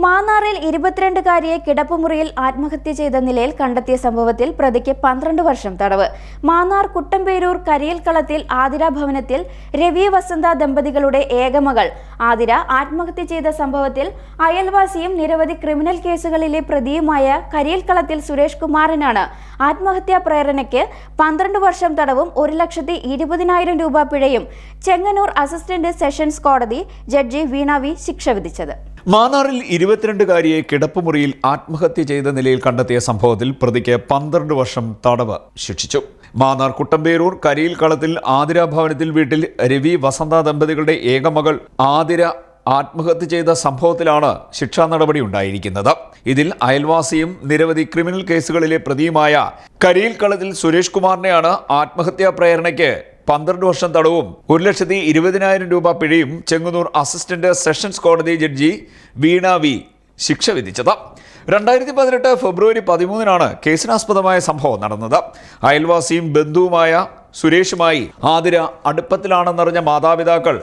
മാന്നാറിൽ ഇരുപത്തിരണ്ടുകാരിയെ കിടപ്പുമുറിയിൽ ആത്മഹത്യ ചെയ്ത നിലയിൽ കണ്ടെത്തിയ സംഭവത്തിൽ പ്രതിക്ക് പന്ത്രണ്ട് വർഷം തടവ്. മാന്നാർ കുട്ടമ്പേരൂർ കരിയൽക്കളത്തിൽ ആതിര ഭവനത്തിൽ രവി വസന്ത ദമ്പതികളുടെ ഏകമകൾ ആതിര ആത്മഹത്യ ചെയ്ത സംഭവത്തിൽ അയൽവാസിയും നിരവധി ക്രിമിനൽ കേസുകളിലെ പ്രതിയുമായ കരിയൽക്കളത്തിൽ സുരേഷ് കുമാറിനാണ് ആത്മഹത്യാ പ്രേരണയ്ക്ക് പന്ത്രണ്ട് വർഷം തടവും ഒരു ലക്ഷത്തി ഇരുപതിനായിരം രൂപ പിഴയും. ചെങ്ങന്നൂർ അസിസ്റ്റന്റ് സെഷൻസ് കോടതി ജഡ്ജി വീണ വി ശിക്ഷ വിധിച്ചത്. മാന്നാറിൽ ഇരുപത്തിരണ്ടുകാരിയെ കിടപ്പുമുറിയിൽ ആത്മഹത്യ ചെയ്ത നിലയിൽ കണ്ടെത്തിയ സംഭവത്തിൽ പ്രതിക്ക് പന്ത്രണ്ട് വർഷം തടവ് ശിക്ഷിച്ചു. മാന്നാർ കുട്ടമ്പേരൂർ കരിയിൽ കളത്തിൽ ആതിര ഭവനത്തിൽ വീട്ടിൽ രവി വസന്ത ദമ്പതികളുടെ ഏകമകൾ ആതിര ആത്മഹത്യ ചെയ്ത സംഭവത്തിലാണ് ശിക്ഷാ നടപടി ഉണ്ടായിരിക്കുന്നത്. ഇതിൽ അയൽവാസിയും നിരവധി ക്രിമിനൽ കേസുകളിലെ പ്രതിയുമായ കരിയിൽ കളത്തിൽ സുരേഷ് കുമാറിനെയാണ് ആത്മഹത്യാ പ്രേരണയ്ക്ക് പന്ത്രണ്ട് വർഷം തടവും ഒരു ലക്ഷത്തി ഇരുപതിനായിരം രൂപ പിഴയും ചെങ്ങന്നൂർ അസിസ്റ്റന്റ് സെഷൻസ് കോടതി ജഡ്ജി വീണ വി ശിക്ഷ വിധിച്ചത്. രണ്ടായിരത്തി പതിനെട്ട് ഫെബ്രുവരി പതിമൂന്നിനാണ് കേസിനാസ്പദമായ സംഭവം നടന്നത്. അയൽവാസിയും ബന്ധുവുമായ സുരേഷുമായി ആതിര അടുപ്പത്തിലാണെന്നറിഞ്ഞ മാതാപിതാക്കൾ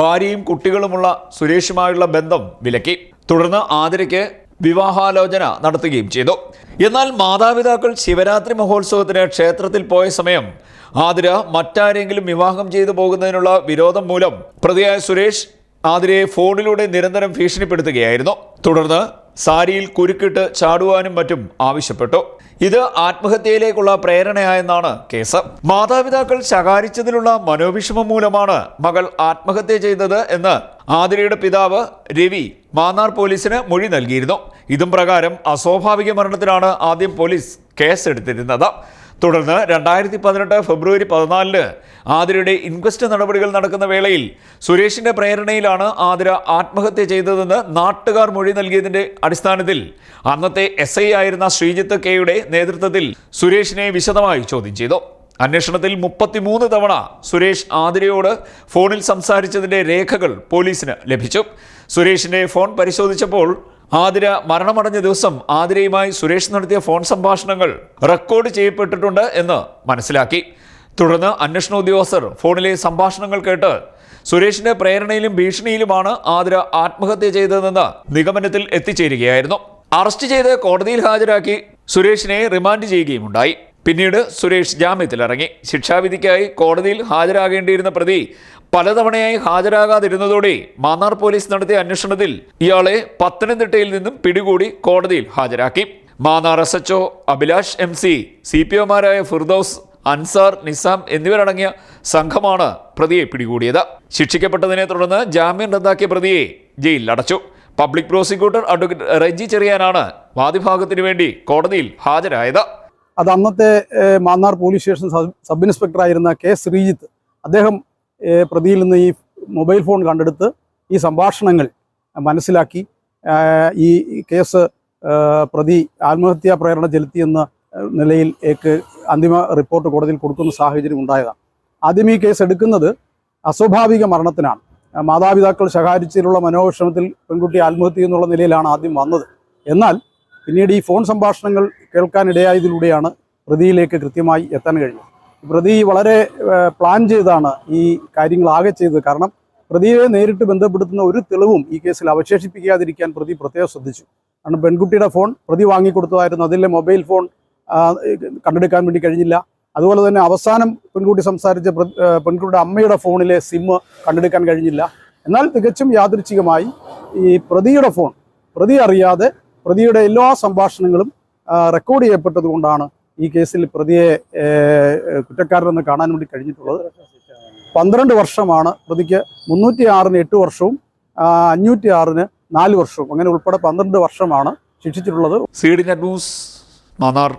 ഭാര്യയും കുട്ടികളുമുള്ള സുരേഷുമായുള്ള ബന്ധം വിലക്കി. തുടർന്ന് ആതിരയ്ക്ക് വിവാഹാലോചന നടത്തുകയും ചെയ്തു. എന്നാൽ മാതാപിതാക്കൾ ശിവരാത്രി മഹോത്സവത്തിന് ക്ഷേത്രത്തിൽ പോയ സമയം ആതിര മറ്റാരെങ്കിലും വിവാഹം ചെയ്തു പോകുന്നതിനുള്ള വിരോധം മൂലം പ്രതിയായ സുരേഷ് ആതിരയെ ഫോണിലൂടെ നിരന്തരം ഭീഷണിപ്പെടുത്തുകയായിരുന്നു. തുടർന്ന് സാരിയിൽ കുരുക്കിട്ട് ചാടുവാനും മറ്റും ആവശ്യപ്പെട്ടു. ഇത് ആത്മഹത്യയിലേക്കുള്ള പ്രേരണയായെന്നാണ് കേസ്. മാതാപിതാക്കൾ ശകാരിച്ചതിലുള്ള മനോവിഷമം മൂലമാണ് മകൾ ആത്മഹത്യ ചെയ്തത് എന്ന് ആതിരയുടെ പിതാവ് രവി മാന്നാർ പോലീസിന് മൊഴി നൽകിയിരുന്നു. ഇതും പ്രകാരം അസ്വാഭാവിക മരണത്തിനാണ് ആദ്യം പോലീസ് കേസെടുത്തിരുന്നത്. തുടർന്ന് രണ്ടായിരത്തി പതിനെട്ട് ഫെബ്രുവരി പതിനാലിന് ആതിരയുടെ ഇൻക്വസ്റ്റ് നടപടികൾ നടക്കുന്ന വേളയിൽ സുരേഷിന്റെ പ്രേരണയിലാണ് ആതിര ആത്മഹത്യ ചെയ്തതെന്ന് നാട്ടുകാർ മൊഴി നൽകിയതിന്റെ അടിസ്ഥാനത്തിൽ അന്നത്തെ എസ് ഐ ആയിരുന്ന ശ്രീജിത്ത് കെയുടെ നേതൃത്വത്തിൽ സുരേഷിനെ വിശദമായി ചോദ്യം ചെയ്തു. അന്വേഷണത്തിൽ മുപ്പത്തിമൂന്ന് തവണ സുരേഷ് ആതിരയോട് ഫോണിൽ സംസാരിച്ചതിന്റെ രേഖകൾ പോലീസിന് ലഭിച്ചു. സുരേഷിന്റെ ഫോൺ പരിശോധിച്ചപ്പോൾ ആതിര മരണമടഞ്ഞ ദിവസം ആതിരയുമായി സുരേഷ് നടത്തിയ ഫോൺ സംഭാഷണങ്ങൾ റെക്കോർഡ് ചെയ്യപ്പെട്ടിട്ടുണ്ട് എന്ന് മനസ്സിലാക്കി. തുടർന്ന് അന്വേഷണ ഉദ്യോഗസ്ഥർ ഫോണിലെ സംഭാഷണങ്ങൾ കേട്ട് സുരേഷിന്റെ പ്രേരണയിലും ഭീഷണിയിലുമാണ് ആതിര ആത്മഹത്യ ചെയ്തതെന്ന് നിഗമനത്തിൽ എത്തിച്ചേരുകയായിരുന്നു. അറസ്റ്റ് ചെയ്ത് കോടതിയിൽ ഹാജരാക്കി സുരേഷിനെ റിമാൻഡ് ചെയ്യുകയും ഉണ്ടായി പിന്നീട് സുരേഷ് ജാമ്യത്തിലിറങ്ങി. ശിക്ഷാവിധിക്കായി കോടതിയിൽ ഹാജരാകേണ്ടിയിരുന്ന പ്രതി പലതവണയായി ഹാജരാകാതിരുന്നതോടെ മാന്നാർ പോലീസ് നടത്തിയ അന്വേഷണത്തിൽ ഇയാളെ പത്തനംതിട്ടയിൽ നിന്നും പിടികൂടി കോടതിയിൽ ഹാജരാക്കി. Mannar S HO Abhilash M C C P ഒമാരായ Firdous Ansar Nizam എന്നിവരടങ്ങിയ സംഘമാണ് പ്രതിയെ പിടികൂടിയത്. ശിക്ഷിക്കപ്പെട്ടതിനെ തുടർന്ന് ജാമ്യം റദ്ദാക്കിയ പ്രതിയെ ജയിലിൽ അടച്ചു. പബ്ലിക് പ്രോസിക്യൂട്ടർ അഡ്വക്കേറ്റ് റെജി ചെറിയാനാണ് വാദിഭാഗത്തിനു വേണ്ടി കോടതിയിൽ ഹാജരായത്. അത് അന്നത്തെ Mannar police station sub inspector ആയിരുന്ന കെ ശ്രീജിത്ത് അദ്ദേഹം പ്രതിയിൽ നിന്ന് ഈ മൊബൈൽ ഫോൺ കണ്ടെടുത്ത് ഈ സംഭാഷണങ്ങൾ മനസ്സിലാക്കി ഈ കേസ് പ്രതി ആത്മഹത്യാ പ്രേരണ ചെലുത്തിയെന്ന നിലയിൽ അന്തിമ റിപ്പോർട്ട് കോടതിയിൽ കൊടുക്കുന്ന സാഹചര്യം ഉണ്ടായതാണ്. ആദ്യം ഈ കേസ് എടുക്കുന്നത് അസ്വാഭാവിക മരണത്തിനാണ്. മാതാപിതാക്കൾ ശകാരിച്ചതിലുള്ള മനോവിഷമത്തിൽ പെൺകുട്ടി ആത്മഹത്യ എന്നുള്ള നിലയിലാണ് ആദ്യം വന്നത്. എന്നാൽ പിന്നീട് ഈ ഫോൺ സംഭാഷണങ്ങൾ കേൾക്കാനിടയായതിലൂടെയാണ് പ്രതിയിലേക്ക് കൃത്യമായി എത്താൻ കഴിഞ്ഞത്. പ്രതി വളരെ പ്ലാൻ ചെയ്താണ് ഈ കാര്യങ്ങൾ ആകെ ചെയ്തത്. കാരണം പ്രതിയെ നേരിട്ട് ബന്ധപ്പെടുത്തുന്ന ഒരു തെളിവും ഈ കേസിൽ അവശേഷിപ്പിക്കാതിരിക്കാൻ പ്രതി പ്രത്യേകം ശ്രദ്ധിച്ചു. കാരണം പെൺകുട്ടിയുടെ ഫോൺ പ്രതി വാങ്ങിക്കൊടുത്തതായിരുന്നു. അതിലെ മൊബൈൽ ഫോൺ കണ്ടെടുക്കാൻ വേണ്ടി കഴിഞ്ഞില്ല. അതുപോലെ തന്നെ അവസാനം പെൺകുട്ടി സംസാരിച്ച പെൺകുട്ടിയുടെ അമ്മയുടെ ഫോണിലെ സിമ്മ് കണ്ടെടുക്കാൻ കഴിഞ്ഞില്ല. എന്നാൽ തികച്ചും യാദൃച്ഛികമായി ഈ പ്രതിയുടെ ഫോൺ പ്രതി അറിയാതെ പ്രതിയുടെ എല്ലാ സംഭാഷണങ്ങളും റെക്കോർഡ് ചെയ്യപ്പെട്ടത് കൊണ്ടാണ് ഈ കേസിൽ പ്രതിയെ കുറ്റക്കാരനെന്ന് കാണാൻ വേണ്ടി കഴിഞ്ഞിട്ടുള്ളത്. പന്ത്രണ്ട് വർഷമാണ് പ്രതിക്ക് മുന്നൂറ്റി ആറിന് എട്ട് വർഷവും അഞ്ഞൂറ്റി ആറിന് നാല് വർഷവും. അങ്ങനെ ഉൾപ്പെടെ പന്ത്രണ്ട് വർഷമാണ് ശിക്ഷിച്ചിട്ടുള്ളത്. C D net news Mannar